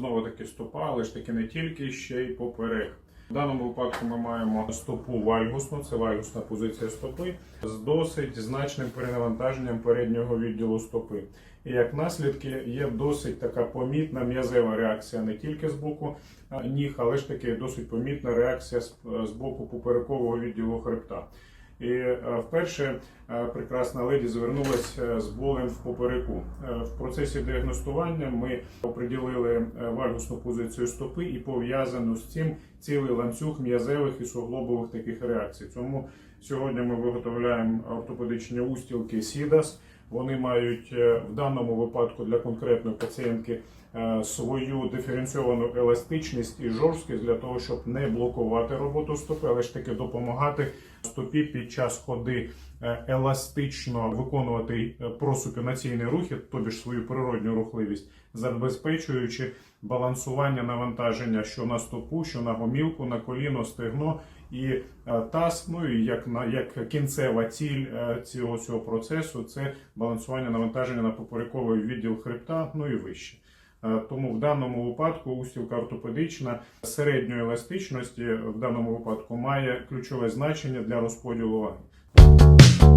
знову таки стопа, але ж таки не тільки, ще й поперек. В даному випадку ми маємо стопу вальгусну, це вальгусна позиція стопи, з досить значним перенавантаженням переднього відділу стопи. І як наслідки є досить така помітна м'язева реакція не тільки з боку ніг, але ж таки досить помітна реакція з, боку поперекового відділу хребта. І е, вперше е, прекрасна леді звернулася з болем в попереку. Е, В процесі діагностування ми оприділили е, вальгусну позицію стопи і пов'язану з цим цілий ланцюг м'язевих і суглобових таких реакцій. Тому сьогодні ми виготовляємо ортопедичні устілки Сідас. Вони мають е, в даному випадку для конкретної пацієнтки е, свою диференційовану еластичність і жорсткість для того, щоб не блокувати роботу стопи, але ж таки допомагати стопі під час ходи е, еластично виконувати е, просупінаційні рухи, тобі ж свою природню рухливість, забезпечуючи балансування навантаження що на стопу, що на гомілку, на коліно, стегно і е, таз. Ну і як на як кінцева ціль цього цього процесу це балансування навантаження на поперековий відділ хребта, ну і вище. Е, Тому в даному випадку устілка ортопедична середньої еластичності в даному випадку має ключове значення для розподілу ваги.